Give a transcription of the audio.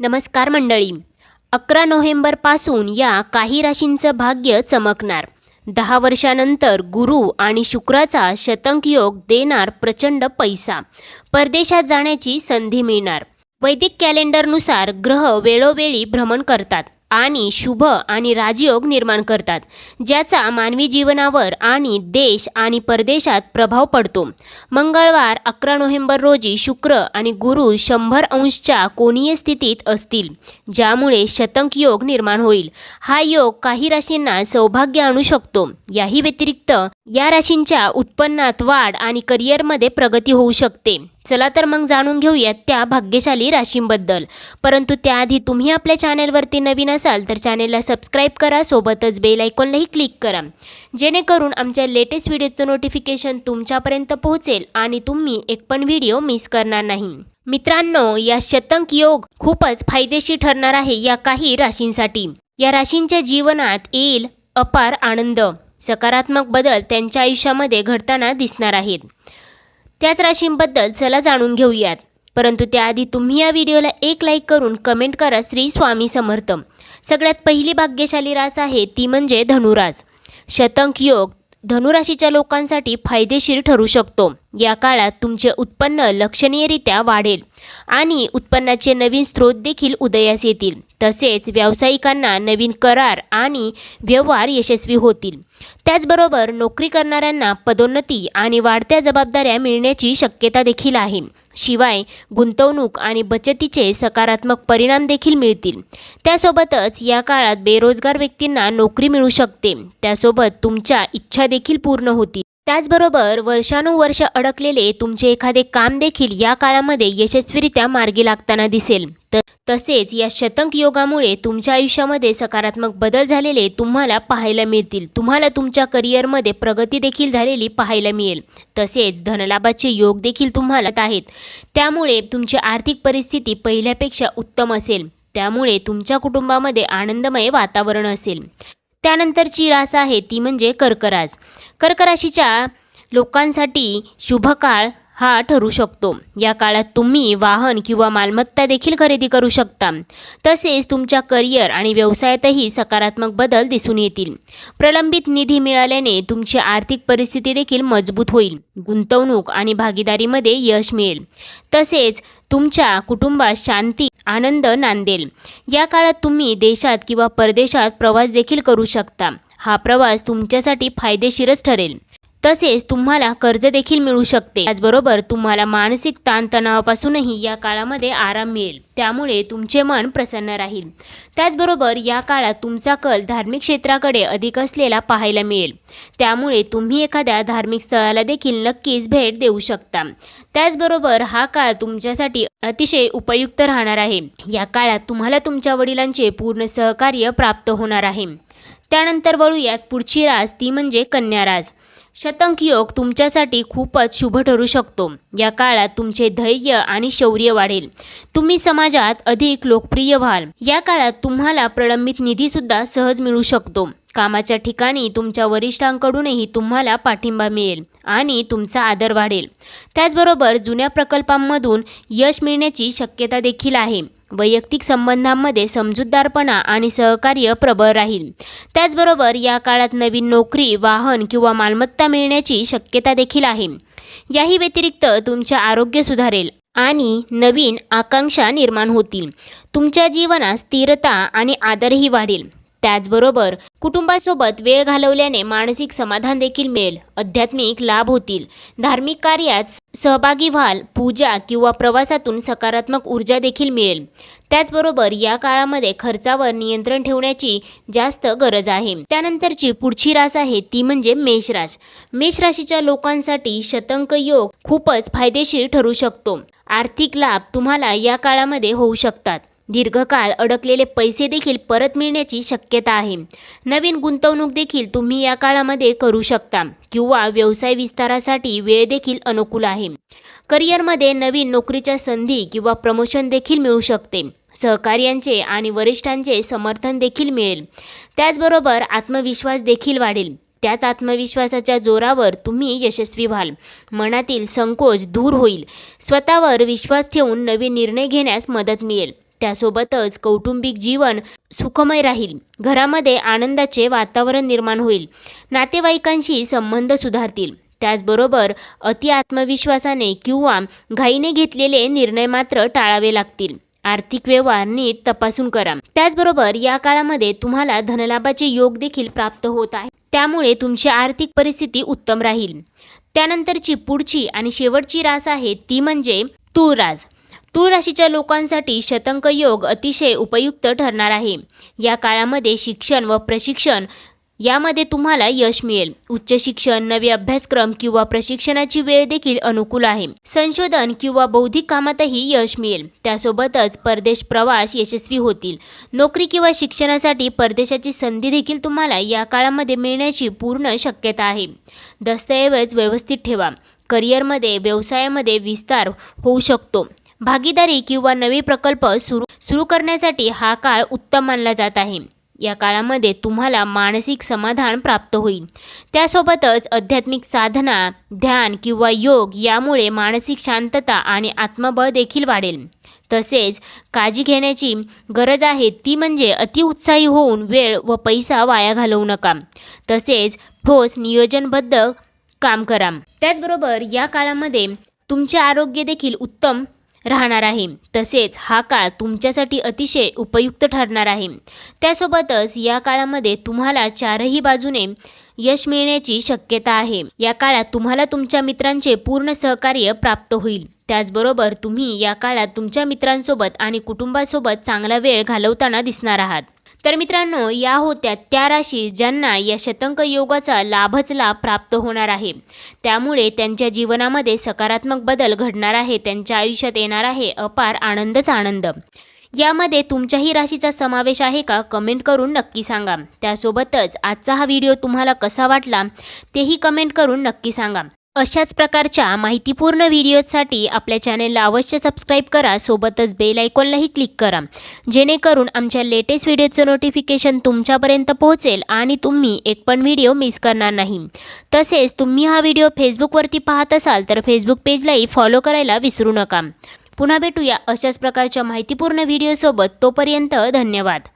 नमस्कार मंडळी. अकरा नोव्हेंबरपासून या काही राशींचं भाग्य चमकणार. दहा वर्षानंतर गुरु आणि शुक्राचा शतंक योग देणार प्रचंड पैसा. परदेशात जाण्याची संधी मिळणार. वैदिक कॅलेंडरनुसार ग्रह वेळोवेळी भ्रमण करतात. आणि शुभ आणि राजयोग निर्माण करतात ज्याचा मानवी जीवनावर आणि देश आणि परदेशात प्रभाव पडतो. मंगळवार अकरा नोव्हेंबर रोजी शुक्र आणि गुरु शंभर अंशच्या कोणीय स्थितीत असतील ज्यामुळे शतंक योग निर्माण होईल. हा योग काही राशींना सौभाग्य आणू शकतो. याही व्यतिरिक्त या राशींच्या उत्पन्नात वाढ आणि करिअरमध्ये प्रगती होऊ शकते. चला तर मग जाणून घेऊयात त्या भाग्यशाली राशींबद्दल. परंतु त्याआधी तुम्ही आपल्या चॅनेलवरती नवीन असाल तर चॅनेलला सबस्क्राईब करा सोबतच बेल आयकॉनलाही क्लिक करा. जेणेकरून आमच्या लेटेस्ट व्हिडिओचं नोटिफिकेशन तुमच्यापर्यंत पोहोचेल आणि तुम्ही एक पण व्हिडिओ मिस करणार नाही. मित्रांनो या शतंक योग खूपच फायदेशीर ठरणार आहे या काही राशींसाठी. या राशींच्या जीवनात येईल अपार आनंद. सकारात्मक बदल त्यांच्या आयुष्यामध्ये घडताना दिसणार आहेत. त्याच राशींबद्दल चला जाणून घेऊयात. परंतु त्याआधी तुम्ही या व्हिडिओला एक लाईक करून कमेंट करा श्री स्वामी समर्थ. सगळ्यात पहिली भाग्यशाली रास आहे ती म्हणजे धनुरास. शतंक योग धनुराशीच्या लोकांसाठी फायदेशीर ठरू शकतो. या काळात तुमचे उत्पन्न लक्षणीयरित्या वाढेल आणि उत्पन्नाचे नवीन स्रोत देखील उदयास येतील. तसेच व्यावसायिकांना नवीन करार आणि व्यवहार यशस्वी होतील. त्याचबरोबर नोकरी करणाऱ्यांना पदोन्नती आणि वाढत्या जबाबदाऱ्या मिळण्याची शक्यता देखील आहे. शिवाय गुंतवणूक आणि बचतीचे सकारात्मक परिणाम देखील मिळतील. त्यासोबतच या काळात बेरोजगार व्यक्तींना नोकरी मिळू शकते. त्यासोबत तुमच्या इच्छा देखील पूर्ण होतील. त्याचबरोबर वर्षानुवर्ष अडकलेले तुमचे एखादे काम देखील या काळामध्ये यशस्वीरित्या मार्गी लागताना दिसेल. त तसेच या शतंक योगामुळे तुमच्या आयुष्यामध्ये सकारात्मक बदल झालेले तुम्हाला पाहायला मिळतील. तुम्हाला तुमच्या करिअरमध्ये प्रगती देखील झालेली पाहायला मिळेल. तसेच धनलाभाचे योग देखील तुम्हाला आहेत. त्यामुळे तुमची आर्थिक परिस्थिती पहिल्यापेक्षा उत्तम असेल. त्यामुळे तुमच्या कुटुंबामध्ये आनंदमय वातावरण असेल. त्यानंतरची रास आहे ती म्हणजे कर्करास. कर्कराशीच्या लोकांसाठी शुभ काळ हा ठरू शकतो. या काळात तुम्ही वाहन किंवा मालमत्ता देखील खरेदी करू शकता. तसेच तुमच्या करिअर आणि व्यवसायातही सकारात्मक बदल दिसून येतील. प्रलंबित निधी मिळाल्याने तुमची आर्थिक परिस्थिती देखील मजबूत होईल. गुंतवणूक आणि भागीदारीमध्ये यश मिळेल. तसेच तुमच्या कुटुंबात शांती आनंद नांदेल. या काळात तुम्ही देशात किंवा परदेशात प्रवास देखील करू शकता. हा प्रवास तुमच्यासाठी फायदेशीरच ठरेल. तसेच तुम्हाला कर्ज देखील मिळू शकते. त्याचबरोबर तुम्हाला मानसिक ताणतणावापासूनही या काळामध्ये आराम मिळेल. त्यामुळे तुमचे मन प्रसन्न राहील. त्याचबरोबर या काळात तुमचा कल धार्मिक क्षेत्राकडे अधिक असलेला पाहायला मिळेल. त्यामुळे तुम्ही एखाद्या धार्मिक स्थळाला देखील नक्कीच भेट देऊ शकता. त्याचबरोबर हा काळ तुमच्यासाठी अतिशय उपयुक्त राहणार आहे. या काळात तुम्हाला तुमच्या वडिलांचे पूर्ण सहकार्य प्राप्त होणार आहे. त्यानंतर वळूयात पुढची रास ती म्हणजे कन्या रास शतंक योग तुमच्यासाठी खूपच शुभ ठरू शकतो. या काळात तुमचे धैर्य आणि शौर्य वाढेल. तुम्ही समाजात अधिक लोकप्रिय व्हाल. या काळात तुम्हाला प्रलंबित निधीसुद्धा सहज मिळू शकतो. कामाच्या ठिकाणी तुमच्या वरिष्ठांकडूनही तुम्हाला पाठिंबा मिळेल आणि तुमचा आदर वाढेल. त्याचबरोबर जुन्या प्रकल्पांमधून यश मिळण्याची शक्यता देखील आहे. वैयक्तिक संबंधांमध्ये समजूतदारपणा आणि सहकार्य प्रबळ राहील. त्याचबरोबर या काळात नवीन नोकरी वाहन किंवा मालमत्ता मिळण्याची शक्यता देखील आहे. याही व्यतिरिक्त तुमचे आरोग्य सुधारेल आणि नवीन आकांक्षा निर्माण होतील. तुमच्या जीवनात स्थिरता आणि आदरही वाढेल. त्याचबरोबर कुटुंबासोबत वेळ घालवल्याने मानसिक समाधान देखील मिळेल आध्यात्मिक लाभ होतील. धार्मिक कार्यात सहभागी व्हाल पूजा किंवा प्रवासातून सकारात्मक ऊर्जा देखील मिळेल. त्याचबरोबर या काळामध्ये खर्चावर नियंत्रण ठेवण्याची जास्त गरज आहे. त्यानंतरची पुढची रास आहे ती म्हणजे मेषराश. मेषराशीच्या मेष राशीच्या लोकांसाठी शतंक योग खूपच फायदेशीर ठरू शकतो. आर्थिक लाभ तुम्हाला या काळामध्ये होऊ शकतात. दीर्घकाळ अडकलेले पैसे देखील परत मिळण्याची शक्यता आहे. नवीन गुंतवणूक देखील तुम्ही या काळामध्ये करू शकता किंवा व्यवसाय विस्तारासाठी वेळ देखील अनुकूल आहे. करिअरमध्ये नवीन नोकरीच्या संधी किंवा प्रमोशन देखील मिळू शकते. सहकार्यांचे आणि वरिष्ठांचे समर्थन देखील मिळेल. त्याचबरोबर आत्मविश्वास देखील वाढेल. त्याच आत्मविश्वासाच्या जोरावर तुम्ही यशस्वी व्हाल. मनातील संकोच दूर होईल. स्वतःवर विश्वास ठेवून नवीन निर्णय घेण्यास मदत मिळेल. त्यासोबतच कौटुंबिक जीवन सुखमय राहील. घरामध्ये आनंदाचे वातावरण निर्माण होईल. नातेवाईकांशी संबंध सुधारतील. त्याचबरोबर अति आत्मविश्वासाने किंवा घाईने घेतलेले निर्णय मात्र टाळावे लागतील. आर्थिक व्यवहार नीट तपासून करा. त्याचबरोबर या काळामध्ये तुम्हाला धनलाभाचे योग देखील प्राप्त होत आहे. त्यामुळे तुमची आर्थिक परिस्थिती उत्तम राहील. त्यानंतरची पुढची आणि शेवटची रास आहे ती म्हणजे तूळ रास तूळ राशीच्या लोकांसाठी शतंक योग अतिशय उपयुक्त ठरणार आहे. या काळामध्ये शिक्षण व प्रशिक्षण यामध्ये तुम्हाला यश मिळेल. उच्च शिक्षण नवे अभ्यासक्रम किंवा प्रशिक्षणाची वेळ देखील अनुकूल आहे. संशोधन किंवा बौद्धिक कामातही यश मिळेल. त्यासोबतच परदेश प्रवास यशस्वी होतील. नोकरी किंवा शिक्षणासाठी परदेशाची संधी देखील तुम्हाला या काळामध्ये मिळण्याची पूर्ण शक्यता आहे. दस्तऐवज व्यवस्थित ठेवा. करिअरमध्ये व्यवसायामध्ये विस्तार होऊ शकतो. भागीदारी किंवा नवे प्रकल्प सुरू सुरू करण्यासाठी हा काळ उत्तम मानला जात आहे. या काळामध्ये तुम्हाला मानसिक समाधान प्राप्त होईल. त्यासोबतच आध्यात्मिक साधना ध्यान किंवा योग यामुळे मानसिक शांतता आणि आत्मबळ देखील वाढेल. तसेच काळजी घेण्याची गरज आहे ती म्हणजे अतिउत्साही होऊन वेळ व पैसा वाया घालवू नका. तसेच ठोस नियोजनबद्ध काम करा. त्याचबरोबर या काळामध्ये तुमचे आरोग्य देखील उत्तम राहणार आहे. तसेच हा काळ तुमच्यासाठी अतिशय उपयुक्त ठरणार आहे. त्यासोबतच या काळामध्ये तुम्हाला चारही बाजूने यश मिळण्याची शक्यता आहे. या काळात तुम्हाला तुमच्या मित्रांचे पूर्ण सहकार्य प्राप्त होईल. त्याचबरोबर तुम्ही या काळात तुमच्या मित्रांसोबत आणि कुटुंबासोबत चांगला वेळ घालवताना दिसणार आहात. तर मित्रांनो या होत्या त्या राशी ज्यांना या शतंक योगाचा लाभच लाभ प्राप्त होणार आहे. त्यामुळे त्यांच्या जीवनामध्ये सकारात्मक बदल घडणार आहे त्यांच्या आयुष्यात येणार आहे अपार आनंदच आनंद. यामध्ये तुमच्याही राशीचा समावेश आहे का कमेंट करून नक्की सांगा. त्यासोबतच आजचा हा व्हिडिओ तुम्हाला कसा वाटला तेही कमेंट करून नक्की सांगा. अशाच प्रकारच्या माहितीपूर्ण व्हिडिओसाठी आपल्या चॅनेलला अवश्य सबस्क्राईब करा सोबतच बेल आयकॉनलाही क्लिक करा. जेणेकरून आमच्या लेटेस्ट व्हिडिओचं नोटिफिकेशन तुमच्यापर्यंत पोहोचेल आणि तुम्ही एक पण व्हिडिओ मिस करणार नाही. तसेच तुम्ही हा व्हिडिओ फेसबुकवरती पाहत असाल तर फेसबुक पेजलाही फॉलो करायला विसरू नका. पुन्हा भेटूया अशाच प्रकारच्या माहितीपूर्ण व्हिडिओसोबत. तोपर्यंत धन्यवाद.